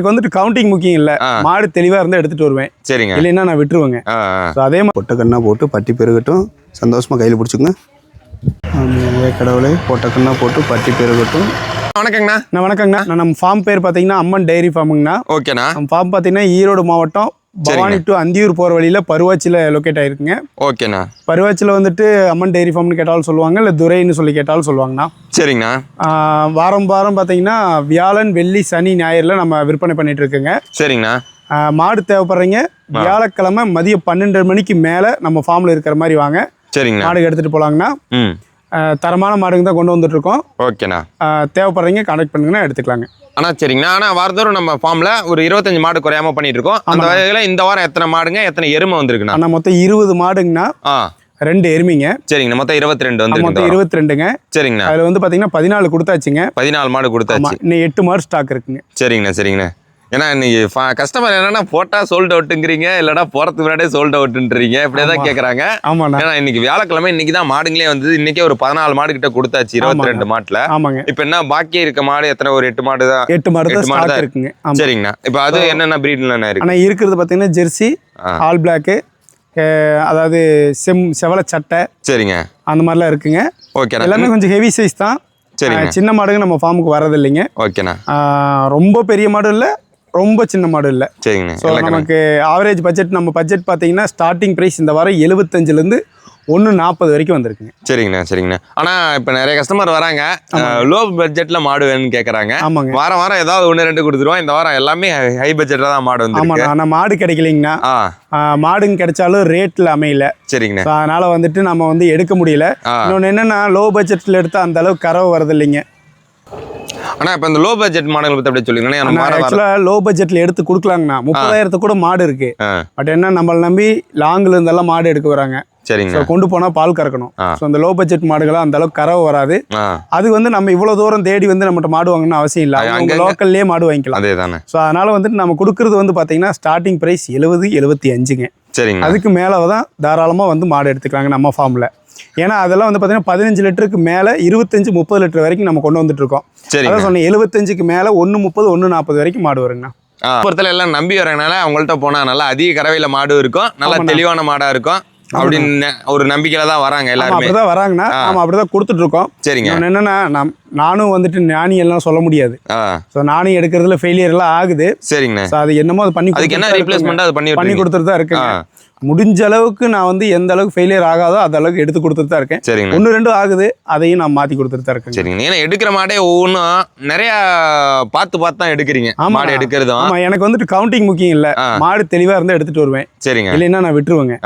எனக்கு வந்துட்டு கவுண்டிங் முக்கியம் இல்ல. மாடு தெளிவா இருந்தா எடுத்துட்டு வருவேன். சரிங்க. இல்லைன்னா நான் விட்டுருவேங்க. ஸோ அதே மாதிரி பொட்டை கண்ணா போட்டு பட்டி பெருகட்டும். சந்தோஷமாக கையில் பிடிச்சிக்கங்க. கடவுளே. பொட்டை கண்ணா போட்டு பட்டி பெருகட்டும். வணக்கங்கண்ணா. நான் வணக்கங்கண்ணா. நான் நம்ம ஃபார்ம் பேர் பார்த்தீங்கன்னா அம்மன் டைரி ஃபார்முங்கண்ணா ஓகேண்ணா. நம்ம ஃபார்ம் பார்த்தீங்கன்னா ஈரோடு மாவட்டம் பவானி டு அந்தியூர் போகிற வழியில் பருவாச்சியில் லொக்கேட் ஆயிருக்குங்க. ஓகேண்ணா. பருவாச்சியில் வந்துட்டு அம்மன் டைரி ஃபார்ம்னு கேட்டாலும் சொல்லுவாங்க இல்லை துரைன்னு சொல்லி கேட்டாலும் சொல்லுவாங்கண்ணா. சரிங்கண்ணா. வாரம் வாரம் பார்த்தீங்கன்னா வியாழன் வெள்ளி சனி ஞாயிறில் நம்ம விற்பனை பண்ணிட்டு இருக்குங்க. சரிங்கண்ணா. மாடு தேவைப்படுறீங்க. வியாழக்கிழமை மதியம் பன்னெண்டு மணிக்கு மேலே நம்ம ஃபார்மில் இருக்கிற மாதிரி வாங்க. சரிங்கண்ணா. மாடு எடுத்துகிட்டு போகலாங்கண்ணா ஆஹ் தரமான மாடுங்க தான் கொண்டு வந்துட்டு இருக்கோம். ஓகேண்ணா. தேவைப்படுறீங்க கான்டாக்ட் பண்ணுங்கன்னா எடுத்துக்கலாங்க. அண்ணா சரிங்கண்ணா ஆனால் வாரத்தோறும் நம்ம ஃபார்மில் ஒரு இருபத்தஞ்சு மாடு குறையாம பண்ணிட்டு இருக்கோம் அந்த வகையில் இந்த வாரம் எத்தனை மாடுங்க எத்தனை எருமை வந்திருக்குண்ணா? ஆனால் மொத்தம் இருபது மாடுங்கண்ணா. ஆ. ரெண்டு எருமிங்க. சரிங்கண்ணா மொத்தம் இருபத்தி ரெண்டு மொத்தம் வந்துருக்கு இருபத்தி ரெண்டுங்க சரிங்கண்ணா. அதில் வந்து பார்த்தீங்கன்னா பதினாலு கொடுத்தாச்சுங்க. பதினாலு மாடு கொடுத்தாச்சு. இன்னும் எட்டு மாடு ஸ்டாக் இருக்குங்க. சரிங்கண்ணா சரிங்கண்ணா. ஏன்னா இன்னைக்கு கஸ்டமர் என்னன்னா போட்டா சோல்ட் அவுட்டுங்கிறீங்க இல்லைன்னா போறதுக்கு முன்னாடியே சோல்ட் அவுட்டுன்றீங்க இப்படியே தான் கேட்குறாங்க ஆமாண்ணா. ஏன்னா இன்னைக்கு வியாழக்கிழமை இன்னைக்கு தான் மாடுங்களே வந்து இன்னைக்கே ஒரு பதினாலு மாடு கிட்ட கொடுத்தாச்சு இருபத்தி ரெண்டு மாட்டுல. ஆமாங்க. இப்போ என்ன பாக்கி இருக்க மாடு எத்தனை ஒரு எட்டு மாடு தான்? எட்டு மாடு எட்டு மாடு தான் இருக்குங்க. ஆமாம் சரிங்கண்ணா. இப்போ அது என்னென்ன ப்ரீட்லண்ணா இருக்கு? ஆனால் இருக்கிறது பார்த்தீங்கன்னா ஜெர்சி. ஆல் பிளாக்கு அதாவது செம் செவல சட்டை. சரிங்க. அந்த மாதிரிலாம் இருக்குங்க. ஓகேண்ணா எல்லாமே கொஞ்சம் ஹெவி சைஸ் தான். ஆஹ் சின்ன மாடுங்க நம்ம ஃபார்முக்கு வரதில்லைங்க ஓகேண்ணா ஆஹ் ரொம்ப பெரிய மாடு இல்லை ரொம்ப சின்ன மாடு இல்லை. சரிங்கண்ணா ஸோ. நமக்கு ஆவரேஜ் பட்ஜெட் நம்ம பட்ஜெட் பார்த்தீங்கன்னா ஸ்டார்டிங் ப்ரைஸ் இந்த வாரம் எழுபத்தஞ்சிலேருந்து ஒன்று நாற்பது வரைக்கும் வந்திருக்குங்க. சரிங்கண்ணா சரிங்கண்ணா. ஆனா இப்போ நிறைய கஸ்டமர் வராங்க. லோ பட்ஜெட்ல மாடு வேணும்னு கேட்குறாங்க ஆமாங்க. வாரம் வாரம் ஏதாவது ஒன்று ரெண்டு கொடுத்துருவோம். இந்த வாரம் எல்லாமே ஹை பட்ஜெட்டில் தான் மாடு வந்து ஆமாண்ணா ஆனால் மாடு கிடைக்கலைங்கண்ணா. மாடுங்க கிடைச்சாலும் ரேட்டில் அமையல. சரிங்கண்ணா. ஸோ அதனால் வந்துட்டு நம்ம வந்து எடுக்க முடியல. இன்னொன்று என்னென்னா லோ பட்ஜெட்டில் எடுத்தால் அந்த அளவுக்கு கறவை வரதில்லைங்க அண்ணா இப்போ இந்த லோ பட்ஜெட் மாடல் பற்றி வாரம் வாரம் ஆக்சுவலாக லோ பட்ஜெட்டில் எடுத்து கொடுக்கலாங்கண்ணா. முப்பதாயிரத்துக்கு கூட மாடு இருக்கு. பட் என்ன நம்மளை நம்பி லாங்கில் இருந்தெல்லாம் மாடு எடுக்க வராங்க. ஸோ சரிங்கண்ணா கொண்டு போனால் பால் கறக்கணும். ஸோ அந்த லோ பட்ஜெட் மாடுகளாம் அந்த அளவுக்கு கறவை வராது. அது வந்து நம்ம இவ்வளோ தூரம் தேடி வந்து நம்மகிட்ட மாடு வாங்கணும்னு அவசியம் இல்லை. அவங்க லோக்கல்லே மாடு வாங்கிக்கலாம். அதே தானே ஸோ அதனால் வந்துட்டு நம்ம கொடுக்குறது வந்து பார்த்தீங்கன்னா ஸ்டார்டிங் ப்ரைஸ் எழுபது எழுபத்தி அஞ்சுங்க. சரிங்கண்ணா அதுக்கு மேலே தான் தாராளமாக வந்து மாடு எடுத்துக்கலாங்க நம்ம ஃபார்மில் ஏன்னா அதெல்லாம் வந்து பார்த்தீங்கன்னா பதினஞ்சு லிட்டருக்கு மேலே இருபத்தஞ்சு முப்பது லிட்டர் வரைக்கும் நம்ம கொண்டு வந்துட்டு இருக்கோம். சரிங்க. அதான் சொன்னேன் எழுபத்தஞ்சுக்கு மேலே ஒன்று முப்பது ஒன்று நாற்பது வரைக்கும் மாடு வருங்கண்ணா. பொறுத்தல எல்லாம் நம்பி வரனால அவங்கள்ட்ட போனா நல்லா அதிக கறவையில மாடு இருக்கும். நல்லா. தெளிவான மாடா இருக்கும். அப்படின்னு ஒரு நம்பிக்கையில தான் வராங்க எல்லாருமே. அப்படி தான் வராங்கன்னா. நம்ம அப்படி தான் கொடுத்துட்ருக்கோம் சரிங்க. என்னென்னா நம் நானும் வந்துட்டு ஞானி எல்லாம் சொல்ல முடியாது. ஸோ நானும் எடுக்கிறதுல ஃபெயிலியர் எல்லாம் ஆகுது. சரிங்கண்ணா. ஸோ அது என்னமோ அது பண்ணி அதுக்கு என்ன கொடுத்துட்டு ரீப்ளேஸ்மெண்ட் அது பண்ணி. பண்ணி. கொடுத்துட்டு தான் இருக்கேங்க. முடிஞ்ச அளவுக்கு நான் வந்து எந்த அளவுக்கு ஃபெயிலியர் ஆகாதோ அந்த அளவுக்கு எடுத்து கொடுத்துட்டு தான் இருக்கேன். சரிங்கண்ணா ஒன்று ரெண்டும் ஆகுது அதையும் நான் மாற்றி கொடுத்துட்டு தான் இருக்கேங்க. சரிங்க. ஏன்னா எடுக்கிற மாடே ஒவ்வொன்றும் நிறைய பார்த்து பார்த்து தான் எடுக்கிறீங்க. மாடு எடுக்கிறதும். ஆமா எனக்கு வந்துட்டு கவுண்டிங் முக்கியம் இல்ல. மாடு தெளிவா இருந்தா எடுத்துட்டு வருவேன். சரிங்க. இல்லைன்னா நான் விட்டுருவேங்க.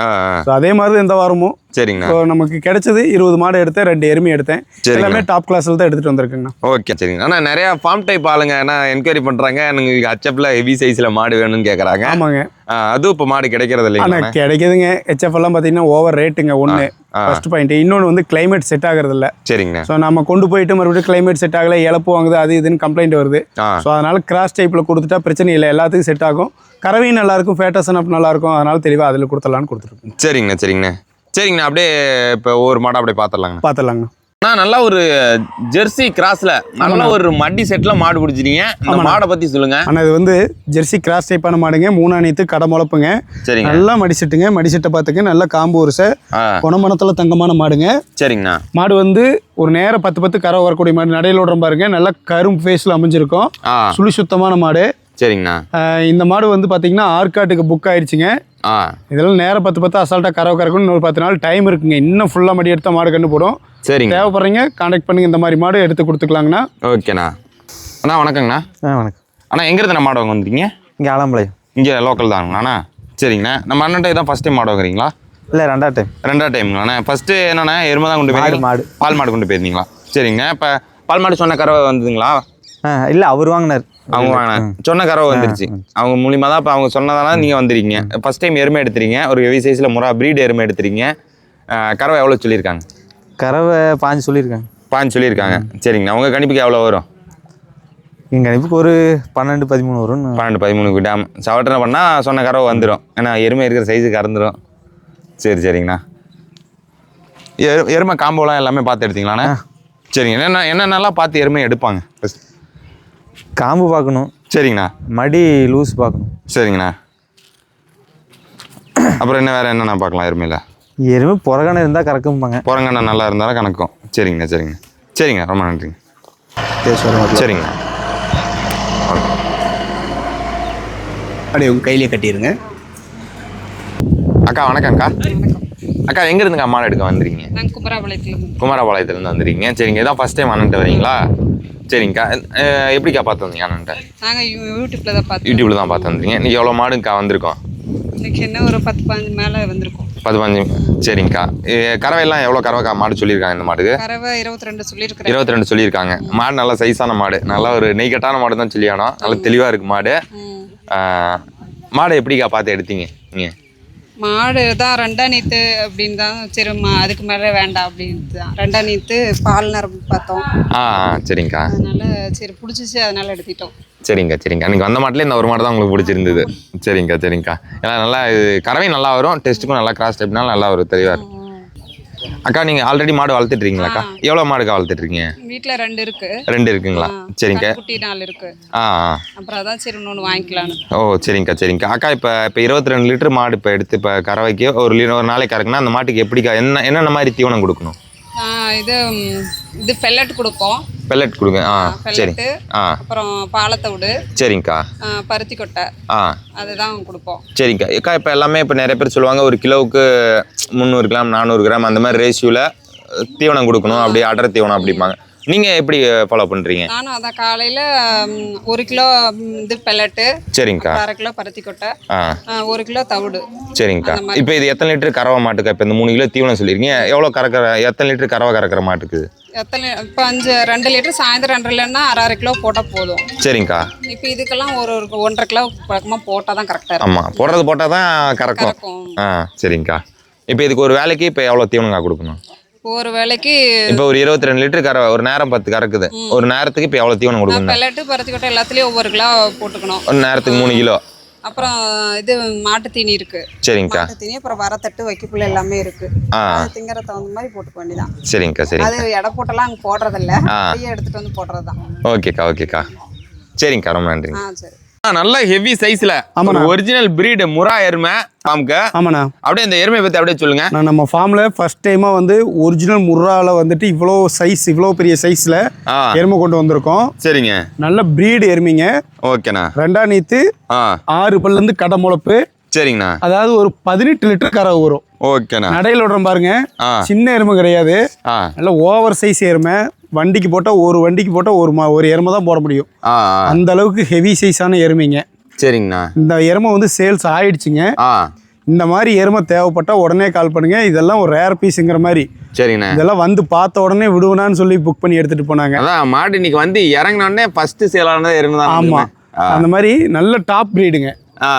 அதே மாதிரி இந்த வாரமும். சரிங்கண்ணா. ஸோ நமக்கு கிடைச்சது இருபது மாடு எடுத்தேன் ரெண்டு எருமை எடுத்தேன். சரிங்க. எல்லாமே டாப் கிளாஸ்ல தான் எடுத்துட்டு வந்திருக்குங்கண்ணா. ஓகே சரிங்க ஆனால் நிறைய ஃபார்ம் டைப் ஆளுங்க என்ன என்கொயரி பண்ணுறாங்க எனக்கு ஹச்எஃப்ல ஹெவி சைஸில் மாடு வேணும்னு கேட்குறாங்க ஆமாங்க. அதுவும் இப்போ மாடு கிடைக்கிறது ஆனா இல்லைங்க கிடைக்குதுங்க. ஹெச்எஃப் எல்லாம் பார்த்தீங்கன்னா ஓவர் ரேட்டுங்க ஒன்று. ஃபர்ஸ்ட் பாயிண்ட் இன்னொன்று வந்து கிளைமேட் செட் ஆகுறது இல்ல. சரிங்கண்ணா. ஸோ நம்ம கொண்டு போயிட்டு மறுபடியும் கிளைமேட் செட் ஆகல இழப்பு வாங்குது அது இதுன்னு கம்ப்ளைண்ட் வருது. ஸோ அதனால கிராஸ் டைப்பில் கொடுத்துட்டா பிரச்சனை இல்லை. எல்லாத்துக்கும் செட் ஆகும். கறவையும் நல்லா இருக்கும் ஃபேட்டஸன் அப் நல்லா இருக்கும். அதனால தெளிவாக அதில் கொடுத்துடலான்னு கொடுத்துருக்கோம் சரிங்கண்ணா சரிங்கண்ணா. சரிங்கண்ணா அப்படியே இப்போ ஒரு மாடை அப்படியே பார்த்துடலாங்கண்ணா பார்த்துடலாங்கண்ணா அண்ணா நல்லா ஒரு ஜெர்சி கிராஸ்ல நல்ல ஒரு மட்டி செட்ல மாடு பிடிச்சிருக்கீங்க இந்த மாடை பத்தி சொல்லுங்க. ஆனால் இது வந்து ஜெர்சி கிராஸ் டைப்பான மாடுங்க. மூணாணித்து கடை முளப்புங்க. சரிங்க. நல்லா மடிச்சிட்டுங்க மடிச்சிட்ட பார்த்துங்க நல்லா காம்பு உரிசை குணமணத்தில் தங்கமான மாடுங்க. சரிங்கண்ணா. மாடு வந்து ஒரு நேரம் பத்து பத்து கரை வரக்கூடிய மாடு. நடையில் விடுற பாருங்க. நல்லா கரும் ஃபேஸில் அமைஞ்சிருக்கும். சுழி சுத்தமான மாடு. சரிங்கண்ணா. இந்த மாடு வந்து பார்த்தீங்கன்னா ஆற்காட்டுக்கு புக் ஆயிடுச்சுங்க. ஆ. இதெல்லாம் நேரம் பத்து பத்து அசால்ட்டாக கறவை கறக்கணும் இன்னொரு பத்து நாள் டைம் இருக்குங்க. இன்னும் ஃபுல்லாக மடி எடுத்த மாடு கண்டு போடும். சரிங்க. தேவைப்படுறீங்க கான்டாக்ட் பண்ணுங்க. இந்த மாதிரி மாடு எடுத்து கொடுத்துக்கலாங்கண்ணா. ஓகேண்ணா. அண்ணா வணக்கங்கண்ணா. ஆ வணக்கம். அண்ணா எங்க இருந்து மாடு வாங்க வந்துருக்கீங்க? இங்கே ஆலம்பாளையம். இங்கே லோக்கல் தாங்கண்ணா சரிங்கண்ணா. நம்ம அண்ணன்ட்ட இதான் ஃபஸ்ட் டைம் மாடு வாங்குறீங்களா? இல்லை ரெண்டாவது டைம் ரெண்டாவது டைம்ங்களாண்ணா ஃபஸ்ட்டு என்னண்ணா எருமை தான் கொண்டு மாடு, போய் மாடு. பால் மாடு கொண்டு போயிருந்தீங்களா? சரிங்க இப்போ பால் மாடு சொன்ன கறவை வந்ததுங்களா? இல்லை அவர் வாங்கினார். அவங்க வாங்கின சொன்ன கறவை வந்துருச்சு. அவங்க மூலியமாக தான் இப்போ அவங்க சொன்னதால நீங்கள் வந்துருக்கீங்க. ஃபர்ஸ்ட் டைம் எருமை எடுத்துறீங்க ஒரு ஹெவி சைஸில் முறா ப்ரீட் எருமை எடுத்துறீங்க கறவை எவ்வளோ சொல்லியிருக்காங்க? கறவை பாஞ்சு சொல்லியிருக்காங்க. பாஞ்சு சொல்லியிருக்காங்க. சரிங்கண்ணா உங்கள் கணிப்புக்கு எவ்வளோ வரும்? எங்கள் கணிப்புக்கு ஒரு பன்னெண்டு பதிமூணு வரும்னு. பன்னெண்டு பதிமூணு கிட்டாம் சவட்டனை பண்ணால் சொன்ன கறவை வந்துடும் ஏன்னா எருமை இருக்கிற சைஸுக்கு கறந்துடும் சரி சரிங்கண்ணா. எரு எருமை காம்போலாம் எல்லாமே பார்த்து எடுத்தீங்களாண்ணா? சரிங்க. என்ன என்னென்னலாம் பார்த்து எருமை எடுப்பாங்க? First? காம்பு பார்க்கணும். சரிங்கண்ணா. மடி லூஸ் பார்க்கணும். சரிங்கண்ணா. அப்புறம் என்ன வேறு என்னண்ணா பார்க்கலாம் எருமையில்? எருமை புறகணை இருந்தால் கறக்கும்பாங்க. போகிறங்கண்ணா நல்லா இருந்தாலும் கணக்கும். சரிங்கண்ணா சரிங்க சரிங்க ரொம்ப நன்றிங்க. சரிங்கண்ணா. அப்படியே உங்கள் கையிலே கட்டிடுங்க. அக்கா வணக்கம்க்கா. அக்கா எங்க இருந்துக்கா மாடு எடுக்க வந்துருக்கீங்க? நாங்கள் குமராபாளையத்தில் குமாரபாளையத்துலேருந்து வந்துருக்கீங்க. சரிங்க இதான் ஃபஸ்ட் டைம் அண்ணன்ட்ட வரீங்களா? சரிங்கக்கா. எப்படிக்கா பார்த்து வந்தீங்க அண்ணன்ட்ட நாங்கள் யூடியூப்பில் தான் பார்த்தோம் யூடியூப்ல தான் பார்த்து வந்துருக்கீங்க இன்னைக்கு எவ்வளோ மாடுங்கக்கா வந்திருக்கோம்? இன்னைக்கு என்ன ஒரு பத்து பதினஞ்சு மேலே வந்திருக்கோம். பத்து பஞ்சு சரிங்கக்கா. அஹ் கறவையெல்லாம் எவ்வளோ கறவைக்கா மாடு சொல்லியிருக்காங்க இந்த மாடுக்கு? கறவை இருபத்தி ரெண்டு சொல்லியிருக்கிறேன். இருபத்தி ரெண்டு சொல்லியிருக்காங்க. மாடு நல்ல சைஸான மாடு. நல்லா ஒரு நெய்கட்டான மாடு தான் சொல்லி ஆனோம். நல்லா தெளிவாக இருக்கு மாடு. மாடு எப்படிக்கா பார்த்து எடுத்தீங்க நீங்கள் மாடு தான் ரெண்டா நீத்து அப்படின்னு தான் சரி அதுக்கு மேலே வேண்டாம் அப்படின்ட்டு தான். ரெண்டா நீத்து பால் நரம்பு பார்த்தோம். ஆ சரிங்கக்கா அதனால சரி பிடிச்சிச்சு அதனால எடுத்துட்டோம் சரிங்கக்கா சரிங்கக்கா நீங்கள் வந்த மாட்டில் இந்த ஒரு மாடு தான் உங்களுக்கு பிடிச்சிருந்தது. சரிங்கக்கா சரிங்கக்கா ஏன்னா நல்லா இது கறவை நல்லா வரும் டெஸ்ட்டுக்கும் நல்லா கிராஸ் டைப்னால நல்லா வரும் தெளிவாக இருக்கும். அக்கா நீங்கள் ஆல்ரெடி மாடு வளர்த்துட்டு இருக்கீங்களாக்கா எவ்வளோ மாடுக்கா வளர்த்துட்டு இருக்கீங்க வீட்டில் ரெண்டு இருக்கு. ரெண்டு இருக்குங்களா? சரிங்கக்கா குட்டி நாலு இருக்கு. ஆ அப்புறம் அதான் சரி இன்னொன்று வாங்கிக்கலான்னு ஓ சரிங்கக்கா சரிங்கக்கா. அக்கா இப்போ இப்போ இருபத்தி ரெண்டு லிட்டர் மாடு இப்போ எடுத்து இப்போ கறவைக்கு ஒரு ஒரு நாளைக்கு கறக்குன்னா அந்த மாட்டுக்கு எப்படிக்கா என்ன என்னென்ன மாதிரி தீவனம் கொடுக்கணும்? இது இது பெல்லட் கொடுப்போம். பெல்லட் கொடுங்க. ஆ சரி. ஆ. அப்புறம் பாலத்தவிடு சரிங்கக்கா. ஆ, பருத்தி கொட்டை. ஆ. அதுதான் கொடுப்போம். சரிங்கக்கா. அக்கா இப்போ எல்லாமே இப்போ நிறைய பேர் சொல்லுவாங்க ஒரு கிலோவுக்கு முந்நூறு கிராம் நானூறு கிராம் அந்த மாதிரி ரேஷியோவில் தீவனம் கொடுக்கணும் அப்படியே அடர் தீவனம் அப்படிம்பாங்க. நீங்கள் எப்படி ஃபாலோ பண்ணுறீங்க நானும் அதான் காலையில் ஒரு கிலோ இது பெல்லட்டு சரிங்கக்கா. அரை கிலோ பருத்தி கொட்டை ஒரு கிலோ தவிடு. சரிங்கக்கா. இப்போ இது எத்தனை லிட்டர் கறவை மாட்டுக்கா? இப்போ இந்த மூணு கிலோ தீவனம் சொல்லியிருக்கீங்க. எவ்வளோ கறக்கிற எத்தனை லிட்டர் கறவை கறக்கிற மாட்டுக்கு எத்தனை இப்போ அஞ்சு ரெண்டு லிட்டர் சாயந்தரம் ரெண்டு இல்லைன்னா அரை அரை கிலோ போட்டால் போதும். சரிங்கக்கா. இப்போ இதுக்கெல்லாம் ஒரு ஒரு ஒன்றரை கிலோ பழக்கமாக போட்டால் தான் கரெக்டாக ஆமாம் போடுறது போட்டால் தான் கறக்கும். ஆ சரிங்கக்கா. இப்போ இதுக்கு ஒரு வேலைக்கு இப்போ எவ்வளோ தீவனங்கா கொடுக்கணும்? ஒரு வேலைக்கு இப்போ ஒரு இருபத்தி ரெண்டு லிட்டர் கறவை ஒரு நேரம் பத்து கறக்குது. ஒரு நேரத்துக்கு இப்போ எவ்வளோ தீவனம் கொடுக்கணும்? பெல்லட்டு பருத்தி கொட்டை எல்லாத்துலேயும் ஒவ்வொரு கிலோ போட்டுக்கணும். ஒரு நேரத்துக்கு மூணு கிலோ. அப்புறம் இது மாட்டு தீனி இருக்கு. சரிங்கக்கா. மாட்டு தீனி அப்புறம் வரத்தட்டு வைக்கப்புள்ள எல்லாமே இருக்கு. திங்கிற தகுந்த மாதிரி போட்டுக்க வேண்டியதான் சரிங்கக்கா சரிங்க அது எடை போட்டெல்லாம் அங்கே போடுறதில்ல. எடுத்துட்டு வந்து போடுறது தான் ஓகேக்கா ஓகேக்கா. சரிங்கக்கா ரொம்ப நன்றிங்க. ஆ சரி. நல்ல ஹெவி சைஸ்ல. ஒரிஜினல் பிரீடு முரா எருமை பாம்க்கு ஆமாண்ணா. அப்படியே இந்த எருமையை பத்தி அப்படியே சொல்லுங்க. நான் நம்ம ஃபார்மில் ஃபர்ஸ்ட் டைமாக வந்து ஒரிஜினல் முர்ராவில் வந்துட்டு இவ்வளோ சைஸ் இவ்வளோ பெரிய சைஸில் எருமை கொண்டு வந்திருக்கோம். சரிங்க. நல்ல ப்ரீடு எருமைங்க. ஓகேண்ணா. ரெண்டாம் நீத்து ஆறு பல்லேருந்து கடை முளப்பு. சரிங்கண்ணா. அதாவது ஒரு பதினெட்டு லிட்டர் கறவை வரும் ஓகேண்ணா. நடையில் விடுறோம் பாருங்க. சின்ன எருமை கிடையாது. நல்ல ஓவர் சைஸ் எருமை. வண்டிக்கு போட்டால் ஒரு வண்டிக்கு போட்டால் ஒரு மா ஒரு எருமை தான் போட முடியும். அந்த அளவுக்கு ஹெவி சைஸான எருமைங்க. சரிங்கண்ணா. இந்த எருமை வந்து சேல்ஸ் ஆயிடுச்சுங்க. இந்த மாதிரி எருமை தேவைப்பட்டால் உடனே கால் பண்ணுங்க. இதெல்லாம் ஒரு ரேர் பீஸுங்கிற மாதிரி. சரிங்கண்ணா. இதெல்லாம் வந்து பார்த்த உடனே விடுவேனான்னு சொல்லி புக் பண்ணி எடுத்துட்டு போனாங்க. அதான் மாடு இன்னைக்கு வந்து இறங்கின உடனே ஃபர்ஸ்ட் சேலானது எருமை தான் ஆமா. ஆ. அந்த மாதிரி நல்ல டாப் ப்ரீடுங்க.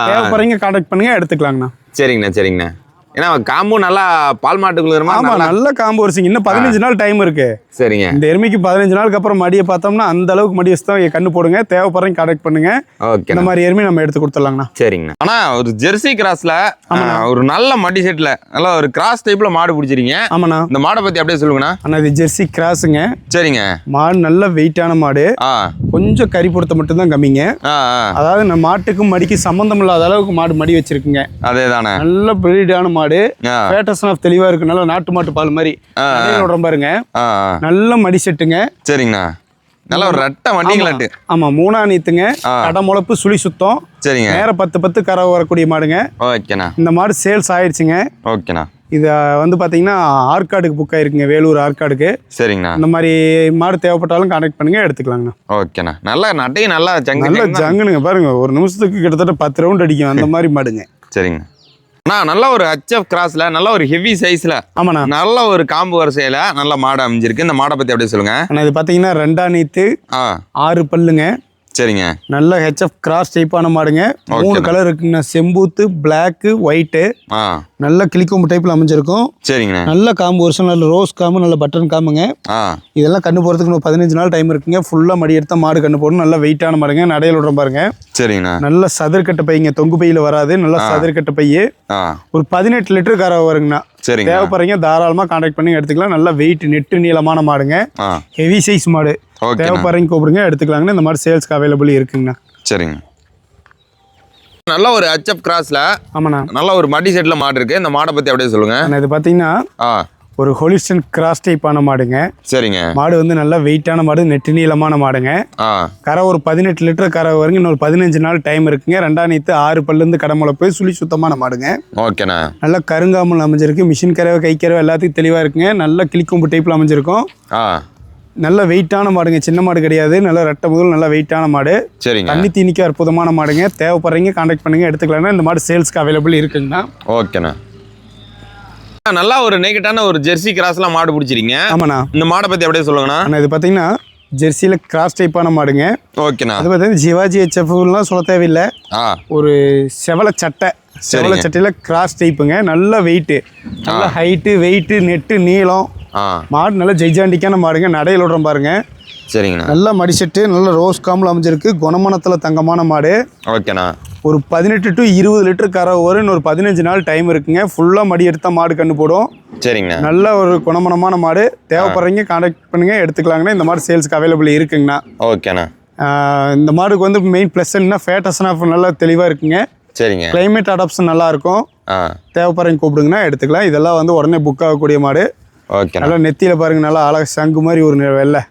தேவைப்படுறீங்க கான்டாக்ட் பண்ணுங்க எடுத்துக்கலாங்கண்ணா. சரிங்கண்ணா சரிங்கண்ணா. ஏன்னா காம்பு நல்லா பால் மாட்டுக்குள்ள ஆமா நல்லா காம்பு வரிசைங்க. இன்னும் பதினஞ்சு நாள் டைம் இருக்கு. சரிங்க. இந்த எருமைக்கு பதினஞ்சு நாளுக்கு அப்புறம் மடியை பார்த்தோம்னா அந்த அளவுக்கு மடி வச்சு தான் கண்ணு போடுங்க. தேவைப்படுறீங்க கான்டாக்ட் பண்ணுங்க. ஓகே இந்த மாதிரி எருமை நம்ம எடுத்து கொடுத்துடலாங்கண்ணா. சரிங்கண்ணா. ஆனா ஒரு ஜெர்சி கிராஸ்ல ஒரு நல்ல மடி செட்ல நல்ல ஒரு கிராஸ் டைப்ல மாடு பிடிச்சிருக்கீங்க. ஆமாண்ணா. இந்த மாடை பத்தி அப்படியே சொல்லுங்கண்ணா. அண்ணா இது ஜெர்சி கிராஸுங்க. சரிங்க. மாடு நல்ல வெயிட்டான மாடு. கொஞ்சம் கறி பொருத்த மட்டும்தான் கம்மிங்க. அதாவது நம்ம மாட்டுக்கும் மடிக்கு சம்மந்தம் இல்லாத அளவுக்கு மாடு மடி வச்சிருக்குங்க. அதே தானே நல்ல பிரீடான மாடு. ஃபேட்டஸ்ன் ஆஃப் தெளிவா இருக்கு. நல்ல நாட்டு மாட்டு பால் மாதிரி. விடுறோம் பாருங்க. நல்ல மடி செட்டுங்க. சரிங்கண்ணா. நல்ல ஒரு ரெட்டை வண்டிங்களாட்டு ஆமா மூணா நீத்துங்க. கடை முளப்பு சுழி சுத்தம். சரிங்க. நேர பத்து பத்து கரை வரக்கூடிய மாடுங்க. ஓகேண்ணா. இந்த மாடு சேல்ஸ் ஆயிடுச்சுங்க. ஓகேண்ணா. இது வந்து பார்த்தீங்கன்னா ஆற்காடுக்கு புக் ஆயிருக்குங்க. வேலூர் ஆற்காடுக்கு. சரிங்கண்ணா. இந்த மாதிரி மாடு தேவைப்பட்டாலும் கான்டாக்ட் பண்ணுங்க எடுத்துக்கலாங்கண்ணா. ஓகேண்ணா. நல்லா நட்டையும் நல்லா ஜங்கு நல்ல. ஜங்குனுங்க. பாருங்க ஒரு நிமிஷத்துக்கு கிட்டத்தட்ட பத்து ரவுண்ட் அடிக்கும். அந்த மாதிரி மாடுங்க. சரிங்கண்ணா. அண்ணா நல்ல ஒரு ஹச்எஃப் கிராஸ்ல நல்ல ஒரு ஹெவி சைஸ்ல ஆமாண்ணா. நல்ல ஒரு காம்பு வரிசையில நல்ல மாடு அமைஞ்சிருக்கு. இந்த மாடை பத்தி அப்படியே சொல்லுங்க. அண்ணா இது பார்த்தீங்கன்னா ரெண்டா நீத்து ஆறு பல்லுங்க. சரிங்க. நல்ல ஹெச்எஃப் கிராஸ் டைப்பான மாடுங்க. மூணு. கலர் இருக்குங்கண்ணா செம்பூத்து பிளாக்கு ஒயிட்டு நல்ல கிளிக்கொம்பு டைப்பில் அமைஞ்சிருக்கும். சரிங்கண்ணா நல்ல காம்பு வருஷம் நல்ல ரோஸ் காம்பு நல்ல பட்டன் காம்புங்க இதெல்லாம் கண்ணு போகிறதுக்கு இன்னும் பதினஞ்சு நாள் டைம் இருக்குங்க. ஃபுல்லாக மடி எடுத்த மாடு கண்ணு போடணும். நல்ல வெயிட்டான மாடுங்க. நடையில் விடுறோம் பாருங்க. சரிங்கண்ணா நல்ல சதுர்கட்டை பையங்க தொங்கு பையில் வராது. நல்ல சதுர்கட்டை பைய. ஒரு பதினெட்டு லிட்டர் கரை வருங்கண்ணா. சரிங்க. தேவைப்படுறீங்க தாராளமாக கான்டாக்ட் பண்ணி எடுத்துக்கலாம். நல்ல வெயிட் நெட்டு நீளமான மாடுங்க. ஹெவி சைஸ் மாடு. தேவைப்படுறீங்க கூப்பிடுங்க எடுத்துக்கலாங்கண்ணா. இந்த மாதிரி சேல்ஸ்க்கு அவைலபிள் இருக்குங்கண்ணா. சரிங்க. நல்ல ஒரு ஹச்எப் கிராஸில் ஆமாண்ணா. நல்ல ஒரு மடி செட்டில் மாடு இருக்குது இந்த மாடை பற்றி அப்படியே சொல்லுங்கள் அண்ணா இது பார்த்தீங்கன்னா ஆ. ஒரு ஹோலிஸ்டன் கிராஸ் டைப்பான மாடுங்க. சரிங்க. மாடு வந்து நல்லா வெயிட்டான மாடு நெட்டு நீளமான மாடுங்க. கரை ஒரு பதினெட்டு லிட்டர் கரை வரைக்கும் இன்னொரு பதினஞ்சு நாள் டைம் இருக்குங்க. ரெண்டாம் நீத்து ஆறு பல்லுந்து கடமுளப்பு சுழி சுத்தமான மாடுங்க. ஓகேண்ணா. நல்லா கருங்காமல் அமைஞ்சிருக்கு. மிஷின் கறவை கை கறவை எல்லாத்துக்கும் தெளிவாக இருக்குங்க. நல்ல கிளிக்கொம்பு டைப்பில் அமைஞ்சிருக்கும். நல்ல வெயிட்டான மாடுங்க. சின்ன மாடு கிடையாது. நல்ல ரெட்டை முதல் நல்ல வெயிட்டான மாடு. சரிங்க. தண்ணி தீனிக்கு அற்புதமான மாடுங்க. தேவைப்படுறீங்க காண்டாக்ட் பண்ணுங்க. எடுத்துக்கலாம்னா இந்த மாடு சேல்ஸ்க்கு அவைலபிள் இருக்குங்கண்ணா. ஓகேண்ணா. நல்லா ஒரு நெகட்டான ஒரு ஜெர்சி கிராஸ்லாம் மாடு பிடிச்சிருங்க ஆமாண்ணா. இந்த மாடை பற்றி அப்படியே சொல்லுங்கண்ணா. இது பார்த்தீங்கன்னா ஜெர்சியில் கிராஸ் டைப்பான மாடுங்க. ஓகேண்ணா. அது பார்த்தீங்கன்னா சிவாஜி ஹெச்எஃப்லாம் சொல்ல தேவையில்லை. ஒரு செவல சட்டை. செவல. சட்டையில் கிராஸ் டைப்புங்க நல்ல வெயிட்டு நல்ல ஹைட்டு வெயிட்டு நெட்டு நீளம். மாடு நல்ல ஜெய்ஜாண்டிக்கான மாடுங்க. நடையில் விடுறோம் பாருங்க சரிங்கண்ணா. நல்ல மடிசெட்டு நல்ல ரோஸ் காம்பில் அமைஞ்சிருக்கு. குணமணத்தில் தங்கமான மாடு. ஓகேண்ணா. ஒரு பதினெட்டு டு இருபது லிட்டர் கரை ஒரு பதினஞ்சு நாள் டைம் இருக்குங்க. ஃபுல்லாக மடி எடுத்தா மாடு கண்ணு போடும். சரிங்கண்ணா. நல்ல ஒரு குணமணமான மாடு. தேவைப்படுறீங்க காண்டாக்ட் பண்ணுங்க எடுத்துக்கலாங்கண்ணா. இந்த மாடு சேல்ஸ்க்கு அவைலபிள் இருக்குங்கண்ணா. ஓகேண்ணா. இந்த மாடுக்கு வந்து மெயின் ப்ளஸ் என்ன ஃபேட்டஸ்னா நல்லா தெளிவாக இருக்குங்க. சரிங்க. கிளைமேட் அடாப்ஷன் நல்லா இருக்கும். தேவைப்படுறீங்க கூப்பிடுங்கன்னா எடுத்துக்கலாம். இதெல்லாம் வந்து உடனே புக் ஆகக்கூடிய மாடு. ஓகேண்ணா. நல்லா நெத்தியில் பாருங்க நல்லா அழகு சங்கு மாதிரி ஒரு வெள்ளை.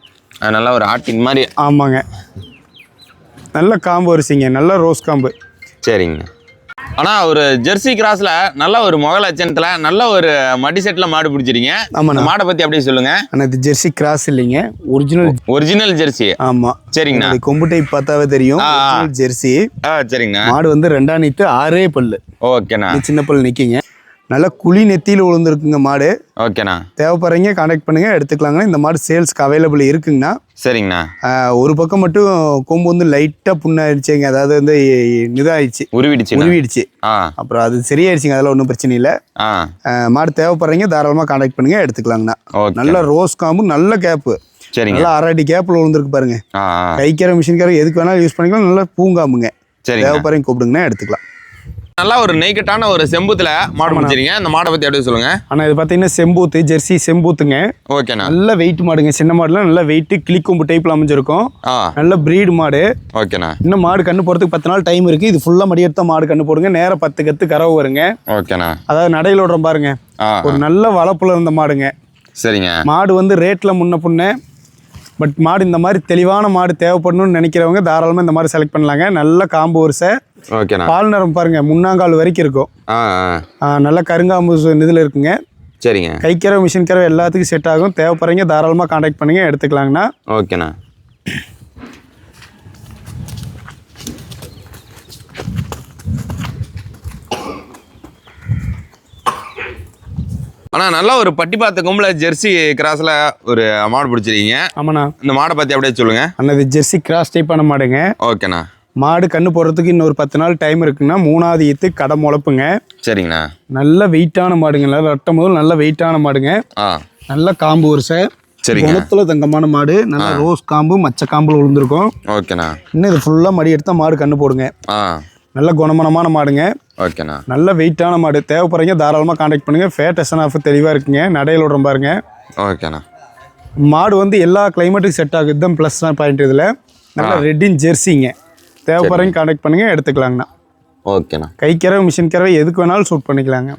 நல்லா ஒரு ஆட்டின் மாதிரி. ஆமாங்க. நல்ல காம்பு வரிசைங்க நல்ல ரோஸ் காம்பு. சரிங்க. ஆனால் ஒரு ஜெர்சி கிராஸில் நல்ல ஒரு முக லட்சணத்தில் நல்ல ஒரு மடி செட்டில் மாடு பிடிச்சிருங்க. இந்த மாடை பற்றி அப்படியே சொல்லுங்க. ஆனால் இது ஜெர்சி கிராஸ் இல்லைங்க. ஒரிஜினல் ஒரிஜினல் ஜெர்சி ஆமாம் சரிங்கண்ணா. கொம்பு டைப் பார்த்தாவே தெரியும். ஜெர்சி ஆ. சரிங்கண்ணா. மாடு வந்து ரெண்டாம் நீத்து ஆறே பல்லு. ஓகேண்ணா. சின்ன பல்லு நிற்கிங்க நல்லா குழி நெத்தியில் விழுந்துருக்குங்க மாடு. ஓகேண்ணா. தேவைப்படுறீங்க காண்டாக்ட் பண்ணுங்க எடுத்துக்கலாங்கண்ணா. இந்த மாடு சேல்ஸ்க்கு அவைலபிள் இருக்குங்கண்ணா. சரிங்கண்ணா. ஒரு பக்கம் மட்டும் கொம்பு வந்து லைட்டாக புண்ணாயிடுச்சுங்க. அதாவது வந்து உருவிடுச்சுண்ணா. உருவிடுச்சு. ஆ. அப்புறம் அது சரியாயிடுச்சுங்க அதெல்லாம் ஒன்றும் பிரச்சனை இல்லை. மாடு தேவைப்படுறீங்க தாராளமாக காண்டாக்ட் பண்ணுங்க எடுத்துக்கலாங்கண்ணா. நல்ல ரோஸ் காம்பு நல்ல கேப்பு சரிங்க. நல்லா அரை அடி கேப்பில் விழுந்துருக்கு பாருங்க. கைக்கிற மிஷின்கார எதுக்கு வேணாலும் யூஸ் பண்ணிக்கலாம் நல்லா பூங்காமுங்க தேவைப்படுறீங்க கூப்பிடுங்கண்ணா எடுத்துக்கலாம். நல்லா ஒரு நெய்கட்டான ஒரு செம்புத்தில் மாடு பிடிச்சிருங்க இந்த மாடை பற்றி அப்படியே சொல்லுங்க. ஆனால் இது பார்த்தீங்கன்னா செம்பூத்து ஜெர்சி செம்பூத்துங்க. ஓகேண்ணா. நல்ல வெயிட் மாடுங்க. சின்ன மாடுலாம் நல்ல வெயிட்டு கிளிக்கொம்பு டைப்பில் அமைஞ்சிருக்கும். நல்ல ப்ரீடு மாடு. ஓகேண்ணா. இன்னும் மாடு கண்ணு போகிறதுக்கு பத்து நாள் டைம் இருக்குது இது ஃபுல்லாக மடி எடுத்தா மாடு கண்ணு போடுங்க. நேராக பத்து கத்து கறவை வருங்க. ஓகேண்ணா. அதாவது நடையில் விடுறோம் பாருங்க. ஒரு நல்ல வளப்புல இருந்த மாடுங்க. சரிங்க. மாடு வந்து ரேட்டில் முன்ன புண்ண பட் மாடு இந்த மாதிரி தெளிவான மாடு தேவைப்படணும்னு நினைக்கிறவங்க தாராளமாக இந்த மாதிரி செலக்ட் பண்ணலாங்க. நல்ல காம்பு ஓகேண்ணா பால் நிறம் பாருங்க முன்னாங்கால் வரைக்கும் இருக்கும். நல்ல கருங்காம்பு இதில் இருக்குங்க. சரிங்க. கைக்கறவை மிஷின் கறவை எல்லாத்துக்கும் செட் ஆகும். தேவைப்படுறீங்க தாராளமாக காண்டாக்ட் பண்ணுங்க எடுத்துக்கலாங்கண்ணா. ஓகேண்ணா அண்ணா. நல்லா ஒரு பட்டி பார்த்த கும்பல ஜெர்சி கிராஸில் ஒரு மாடு பிடிச்சிருக்கீங்க. ஆமாண்ணா. இந்த மாடை பற்றி அப்படியே சொல்லுங்க. அண்ணா இது ஜெர்சி கிராஸ் டைப்பான மாடுங்க. ஓகேண்ணா மாடு கண்ணு போடுறதுக்கு இன்னொரு பத்து நாள் டைம் இருக்குன்னா மூணாவது ஈத்து கடை முளைப்புங்க. சரிங்கண்ணா. நல்ல வெயிட்டான மாடுங்க. நல்ல ரெட்டை முதல் நல்ல வெயிட்டான மாடுங்க. நல்ல காம்பு வரிசை சரிங்க. குணத்துல தங்கமான மாடு. நல்ல ரோஸ் காம்பு மச்ச காம்புல விழுந்திருக்கும். ஓகேண்ணா. இன்னும் இது ஃபுல்லாக மடி எடுத்தால் மாடு கண்ணு போடுங்க. ஆ. நல்ல குணமனமான மாடுங்க. ஓகேண்ணா. நல்ல வெயிட்டான மாடு. தேவைப்படுறீங்க தாராளமாக காண்டாக்ட் பண்ணுங்கள் ஃபேட் எஸ்என் ஆஃப் தெளிவாக இருக்குங்க. நடையில் விடுறோம் பாருங்க. ஓகேண்ணா. மாடு வந்து எல்லா கிளைமேட்டுக்கும் செட் ஆகுது. இதுதான் ப்ளஸ் பாயிண்ட் இதில். நல்ல ரெட்டின் ஜெர்சிங்க தேவைப்படுறீங்க காண்டாக்ட் பண்ணுங்கள் எடுத்துக்கலாங்கண்ணா. ஓகேண்ணா. கைக்கறவை மிஷின் கறவை எதுக்கு வேணாலும் சூட் பண்ணிக்கலாங்க.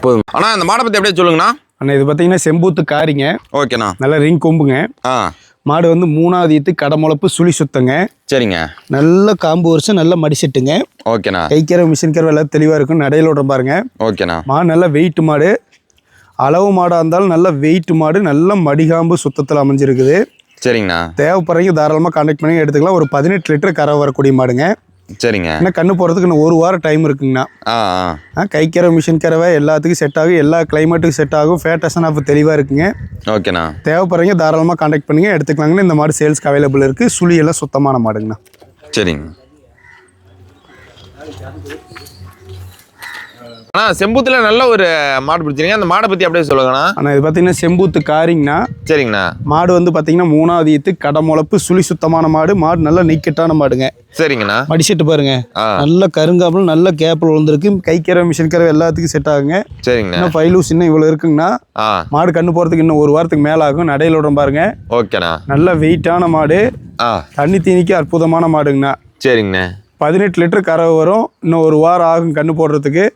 போதும். அண்ணா இந்த மாடை பற்றி அப்படியே சொல்லுங்கண்ணா. அண்ணா இது பார்த்தீங்கன்னா செம்பூத்து காரிங்க. ஓகேண்ணா. நல்ல ரிங் கொம்புங்க. ஆ. மாடு வந்து மூணாவது ஈத்து கடமுளப்பு சுழி சுத்தங்க. சரிங்க. நல்ல காம்பு வருஷம் நல்ல மடிசெட்டுங்க ஓகேண்ணா. கைக்கறவை மிஷின் கறவை எல்லாம் தெளிவாக இருக்கும். நடையில் விடுற பாருங்க. ஓகேண்ணா. மாடு நல்ல வெயிட் மாடு. அளவு மாடாக இருந்தாலும் நல்ல வெயிட் மாடு நல்ல மடிகாம்பு சுத்தத்தில் அமைஞ்சிருக்குது. சரிங்கண்ணா. தேவைப்படுறீங்க தாராளமாக கான்டாக்ட் பண்ணி எடுத்துக்கலாம். ஒரு பதினெட்டு லிட்டர் கரை வரக்கூடிய மாடுங்க. சரிங்க. ஏன்னா கண்ணு போகிறதுக்கு இன்னும் ஒரு வாரம் டைம் இருக்குங்கண்ணா. ஆ கைக்கறவை மிஷின் கறவை எல்லாத்துக்கும் செட் ஆகும். எல்லா கிளைமேட்டுக்கும் செட் ஆகும். ஃபேட்டஸன் ஆஃப் தெளிவாக இருக்குங்க. ஓகேண்ணா. தேவைப்படுறீங்க தாராளமாக கான்டாக்ட் பண்ணுங்க. எடுத்துக்கலாங்கன்னு இந்த மாடு சேல்ஸ்க்கு அவைலபிள் இருக்குது சுழி எல்லாம் சுத்தமான மாடுங்கண்ணா. சரிங்க. ஆனால் செம்பூத்தில் நல்ல ஒரு மாடு பிடிச்சிருங்க அந்த மாடை பற்றி அப்படியே சொல்லுங்கண்ணா. ஆனால் இது பார்த்தீங்கன்னா செம்பூத்து காரிங்கண்ணா சரிங்கண்ணா. மாடு வந்து பார்த்தீங்கன்னா மூணாவது ஈத்து கடமுளப்பு சுழி சுத்தமான மாடு. மாடு நல்லா நீக்கட்டான மாடுங்க. சரிங்கண்ணா. மடிச்சிட்டு பாருங்க. நல்ல கருங்காப்பில் நல்ல கேப்பில் விழுந்திருக்கு கை கரை மிஷின் கரை எல்லாத்துக்கும் செட் ஆகுங்க. சரிங்கண்ணா. இன்னும் ஃபைவ் லூஸ் இன்னும் இவ்வளோ இருக்குங்கண்ணா. மாடு கண்ணு போகிறதுக்கு இன்னும் ஒரு வாரத்துக்கு மேலே ஆகும். நடையில் விடுறோம் பாருங்க. ஓகேண்ணா. நல்ல வெயிட்டான மாடு. தண்ணி தீனிக்கு அற்புதமான மாடுங்கண்ணா. சரிங்கண்ணா. பதினெட்டு லிட்டர் கரை வரும். இன்னும் ஒரு வாரம் ஆகும் கண்ணு போடுறதுக்கு.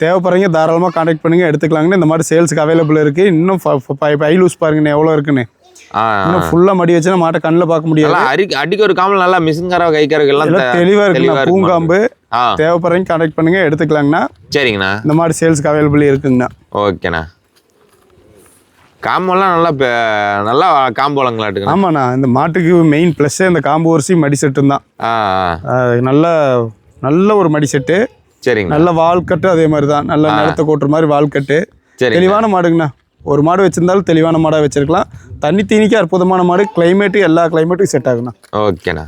தேவைப்படுறீங்க தாராளமாக காண்டாக்ட் பண்ணுங்க எடுத்துக்கலாங்கண்ணா. இந்த மாதிரி சேல்ஸுக்கு அவைலபிள் இருக்குது இன்னும் ஃபைவ் லூஸ் பாருங்கண்ணா எவ்வளோ இருக்குன்னு. இன்னும் ஃபுல்லாக மடி வச்சுன்னா மாட்டை கண்ணில் பார்க்க முடியாது. நல்லா அடி அடிக்க ஒரு காமல் நல்லா மிஷின்கார கைக்காரங்க எல்லாம் எல்லாம் தெளிவாக தெளிவா இருக்குண்ணா இருக்கு பூங்காம்பு. தேவைப்படுறீங்க காண்டாக்ட் பண்ணுங்க எடுத்துக்கலாங்கண்ணா. சரிங்கண்ணா. இந்த மாதிரி சேல்ஸுக்கு அவைலபிள் இருக்குங்கண்ணா. ஓகேண்ணா. காம்பெல்லாம் நல்லா பெ- நல்லா காம்போலங்களாட்டுங்கண்ணா ஆமாண்ணா இந்த மாட்டுக்கு மெயின் ப்ளஸ்ஸே இந்த காம்பு வரிசை மடி செட்டு தான் நல்ல நல்ல ஒரு மடி செட்டு சரிங்கண்ணா நல்ல வால்கட்டு அதே மாதிரி தான் நல்ல நிலத்தை கூட்டுற மாதிரி வால்கட்டு. சரிங்க. தெளிவான மாடுங்கண்ணா. ஒரு மாடு வச்சிருந்தாலும் தெளிவான மாடாக வச்சிருக்கலாம். தண்ணி தீனிக்கு அற்புதமான மாடு. கிளைமேட்டு எல்லா கிளைமேட்டுக்கும் செட் ஆகுண்ணா. ஓகேண்ணா.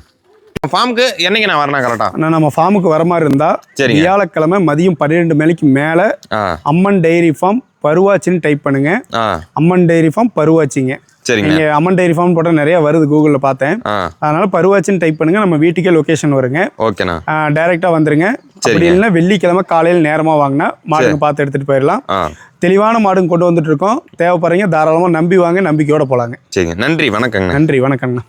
ஃபார்முக்கு என்னைக்கு நான் வரணும் கரெக்டாக ஆனால் நம்ம ஃபார்முக்கு வர மாதிரி இருந்தால் சரிங்க. வியாழக்கிழமை மதியம் பன்னிரெண்டு மணிக்கு மேலே அம்மன் டைரி ஃபார்ம் பருவாச்சின்னு டைப் பண்ணுங்க. அம்மன் டைரி ஃபார்ம் பருவாச்சிங்க. சரிங்க. நீங்கள் அம்மன் டைரி ஃபார்ம் போட்டால் நிறைய வருது கூகுளில் பார்த்தேன். அதனால் பருவாச்சின்னு டைப் பண்ணுங்க. நம்ம வீட்டுக்கே லொக்கேஷன் வருங்க. ஓகேண்ணா. டைரெக்டாக வந்துருங்க. அப்படி இல்லைன்னா வெள்ளிக்கிழமை காலையில் நேரமாக வாங்கினா மாடுங்க பார்த்து எடுத்துகிட்டு போயிடலாம். தெளிவான மாடுங்க கொண்டு வந்துட்டு இருக்கோம். தேவைப்படுறீங்க தாராளமாக நம்பி வாங்க நம்பிக்கையோட போகலாங்க சரிங்க. நன்றி. வணக்கங்கண்ணா நன்றி. வணக்கங்கண்ணா